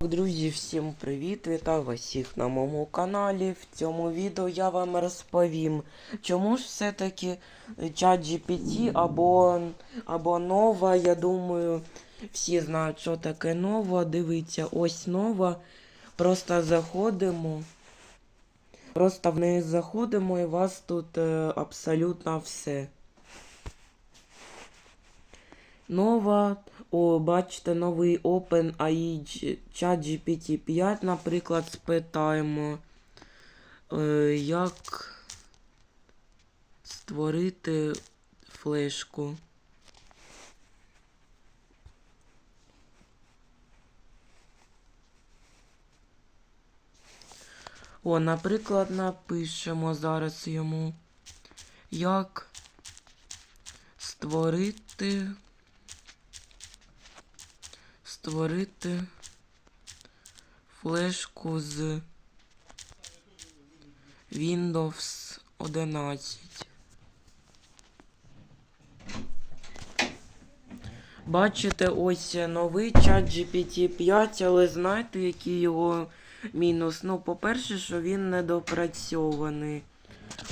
Друзі, всім привіт! Вітаю вас всіх на моєму каналі. В цьому відео я вам розповім, чому ж все-таки чат GPT або, або нова, я думаю, всі знають, що таке нова. Дивіться, ось нова. Просто заходимо. Просто в неї заходимо і у вас тут е, абсолютно все. Нова, о, бачите, новий OpenAI чат GPT 5, наприклад, спитаємо, е, як створити флешку. О, наприклад, напишемо зараз йому, як створити створити флешку з Windows 11. Бачите, ось новий чат GPT 5, але знаєте, який його мінус? Ну, по-перше, що він недопрацьований.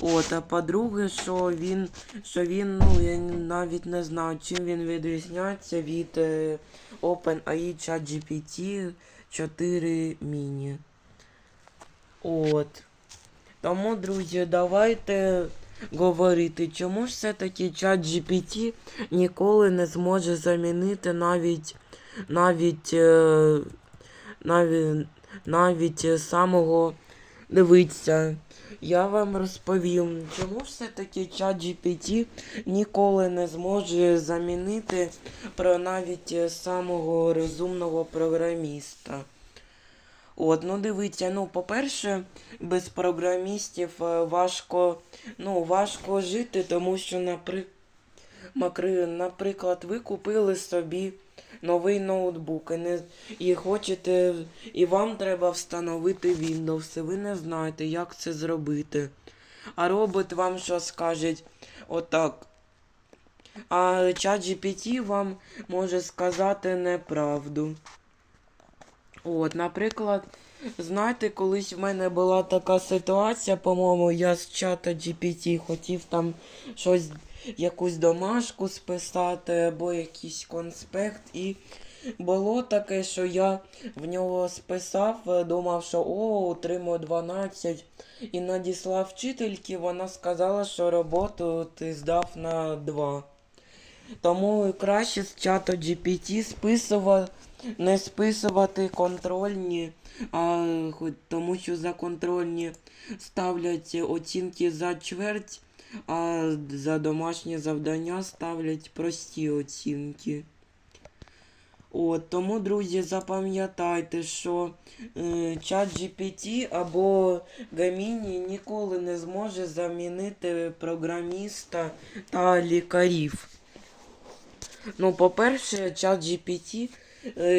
От, а по-друге, що він, що він, ну, я навіть не знаю, чим він відрізняється від е, OpenAI ChatGPT 4 Mini. От. Тому, друзі, давайте говорити, чому ж все-таки ChatGPT ніколи не зможе замінити навіть навіть е, навіть, навіть самого дивіться. Я вам розповім, чому все-таки ChatGPT ніколи не зможе замінити про навіть самого розумного програміста. От, ну дивіться, ну, по-перше, без програмістів е, важко, ну, важко жити, тому що, напри... макри- наприклад, ви купили собі новий ноутбук і, не... і хочете, і вам треба встановити Windows, і ви не знаєте, як це зробити. А робот вам що скаже? Отак. А ChatGPT вам може сказати неправду. От, наприклад, знаєте, колись в мене була така ситуація, по-моєму, я з чата GPT хотів там щось, якусь домашку списати або якийсь конспект. І було таке, що я в нього списав, думав, що о, отримую 12. І надіслав вчительки, вона сказала, що роботу ти здав на 2. Тому краще з чату GPT списувати, не списувати контрольні, а тому що за контрольні ставлять оцінки за чверть, а за домашні завдання ставлять прості оцінки. От, тому, друзі, запам'ятайте, що е, чат GPT або Gemini ніколи не зможе замінити програміста та лікарів. Ну, по-перше, чат GPT,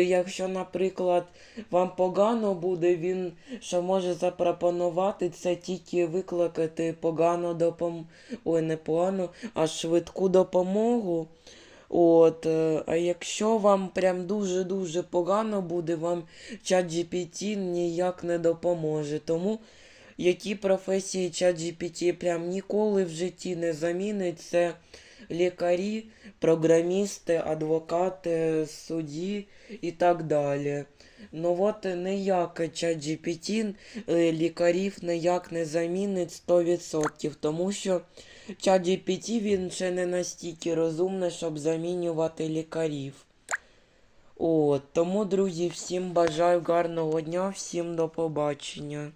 якщо, наприклад, вам погано буде, він що може запропонувати, це тільки викликати погану допомогу. Ой, не погану, а швидку допомогу. От, е, а якщо вам прям дуже-дуже погано буде, вам чат GPT ніяк не допоможе. Тому які професії чат GPT прям ніколи в житті не замінить, це лікарі, програмісти, адвокати, судді і так далі. Ну от ніяк ChatGPT е, лікарів ніяк не замінить 100%, тому що ChatGPT він ще не настільки розумний, щоб замінювати лікарів. От, тому, друзі, всім бажаю гарного дня, всім до побачення.